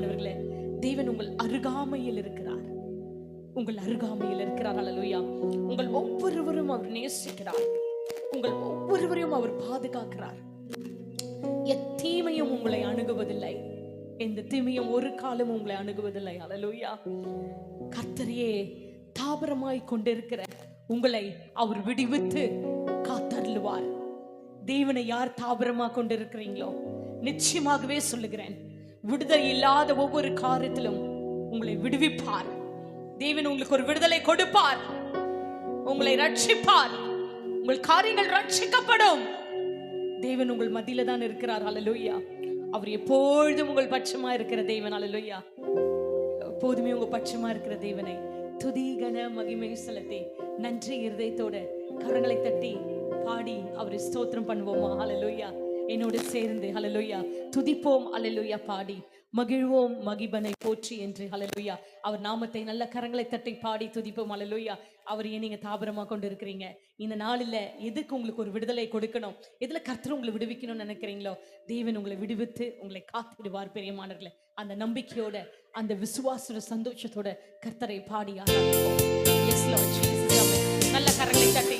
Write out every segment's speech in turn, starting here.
பிரியமானவர்களே தேவன் உங்கள் அருகாமையில் இருக்கிறார். உங்கள் அருகாமையில் இருக்கிறார் அலலுயா உங்கள் ஒவ்வொருவரும் அவர் நேசிக்கிறார். உங்கள் ஒவ்வொருவரையும் அவர் பாதுகாக்கிறார். எத்தீமையும் உங்களை அணுகுவதில்லை. எந்த தீமையும் ஒரு காலம் உங்களை அணுகுவதில்லை அலலுயா கத்தரையே தாபரமாய் கொண்டிருக்கிற உங்களை அவர் விடுவித்து காத்தருளுவார். தேவனை யார் தாபரமா கொண்டிருக்கிறீங்களோ நிச்சயமாகவே சொல்லுகிறேன். விடுதலை இல்லாத ஒவ்வொரு காரியத்திலும் உங்களை விடுவிப்பார். தேவன் உங்களுக்கு ஒரு விடுதலை கொடுப்பார். உங்களை ரட்சிப்பார். உங்கள் காரியங்கள் ரட்சிக்கப்படும். தேவன் உங்கள் மத்தியில தான் இருக்கிறார். அல்லேலூயா அவர் எப்பொழுதும் உங்கள் பட்சமா இருக்கிற தேவன். அல்லேலூயா எப்போதுமே உங்க பட்சமா இருக்கிற தேவனை துதி கன மகிமை செலுத்தி நன்றி இருதயத்தோட கரங்களை தட்டி பாடி அவரை ஸ்தோத்திரம் பண்ணுவோமா? அலலோய்யா என்னோடு சேர்ந்து ஹலலுயா துதிப்போம் அலலுயா பாடி. மகிழ்வோம் மகிபனை போற்றி என்று ஹலலுயா அவர் நாமத்தை நல்ல கரங்களை தட்டி பாடி துதிப்போம் அலலுயா அவர் நீங்க தாபரமா கொண்டு இருக்கிறீங்க இந்த நாளில் எதுக்கு உங்களுக்கு ஒரு விடுதலை கொடுக்கணும்? எதுல கர்த்தர் உங்களை விடுவிக்கணும்னு நினைக்கிறீங்களோ? தேவன் உங்களை விடுவித்து உங்களை காத்திடுவார் பெரியமானர்களே அந்த நம்பிக்கையோட அந்த விசுவாசோட சந்தோஷத்தோட கர்த்தரை பாடி நல்ல கரங்களை தட்டி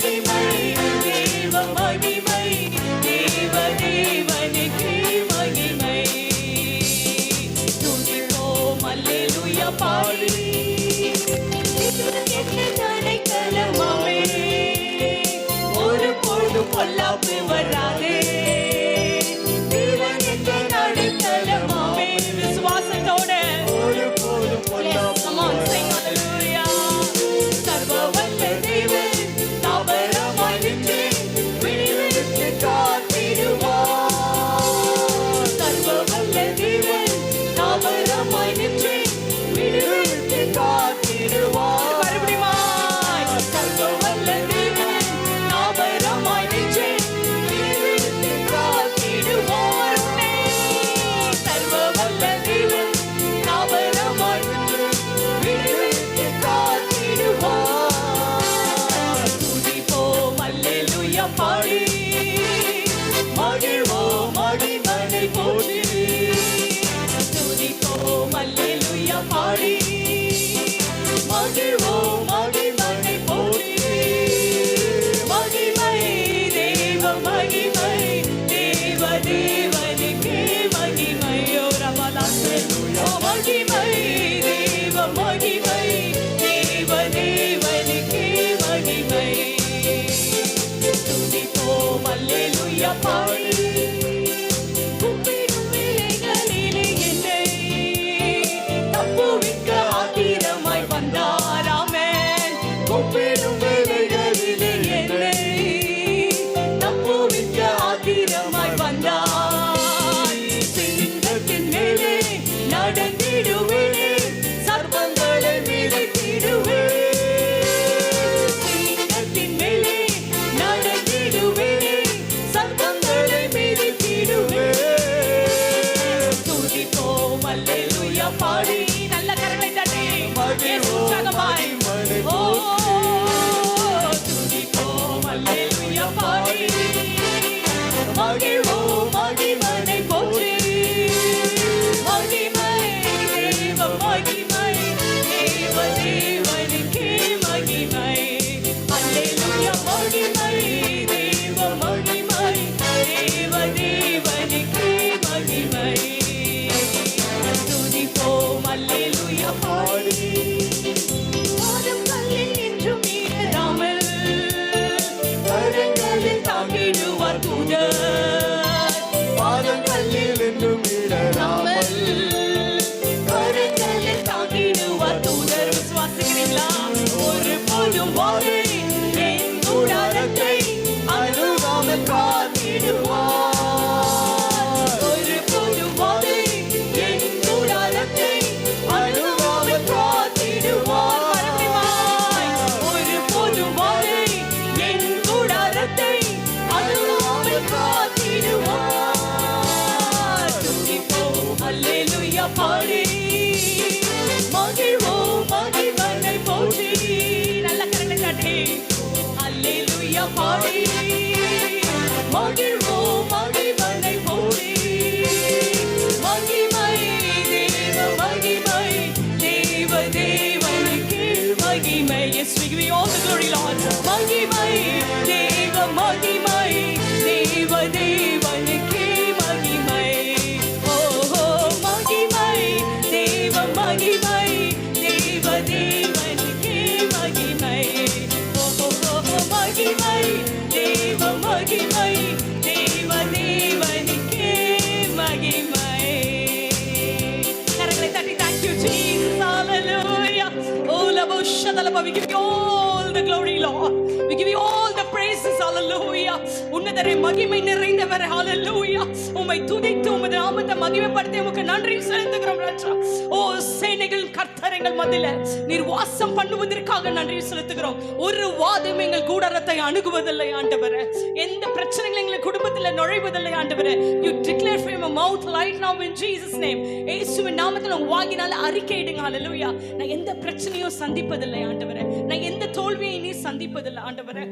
அல்லேலூயா, மகிழ்வோம் அல்லேலூயா பாடி. மகிழ்வோம். hoping போற்றி நல்ல கரங்களை தட்டி அல்லேலூயா பாடி மகிழ்வோம் மகிழ்வனை போற்றி. மகிமை தேவ மகிமை தேவ தேவனுக்கு மகிமை. Yes we give you all the glory lord. மகிமை கத்தரை மகிமை நிறைந்தவர் ஹalleluya உம்மை துதித்து உமது நாமத்தை மகிமைப்படுத்தி உமக்கு நன்றி செலுத்துகிறோம் ராஜா. ஓ சேனைகள் கர்த்தரங்கள் மத்தியில நீர் வாசம் பண்ணுவதற்காக நன்றி செலுத்துகிறோம். ஒரு வாதம் எங்கள் கூடாரத்தை அணுகுவதில்லை ஆண்டவரே. எந்த பிரச்சனைகள் எங்கள் குடும்பத்தில் நுழைவதில்லை ஆண்டவரே. You declare from your mouth right now in Jesus name. இயேசுவின் நாமத்தில் உங்க வாங்கினால அறிக்கையிடுங்க ஹalleluya நான் எந்த பிரச்சனையும் சந்திப்பதில்லை ஆண்டவரே. நான் எந்த தோல்வியை நீ சந்திப்பதில்லை ஆண்டவரே.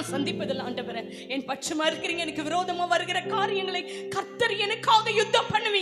நான் சந்திப்பதில்லை ஆண்டவரே. என் பட்சமா இருக்கிறீங்க எனக்கு விரோதமா வருகிற காரியங்களை கர்த்தர் எனக்காக யுத்தம் பண்ணுவீங்க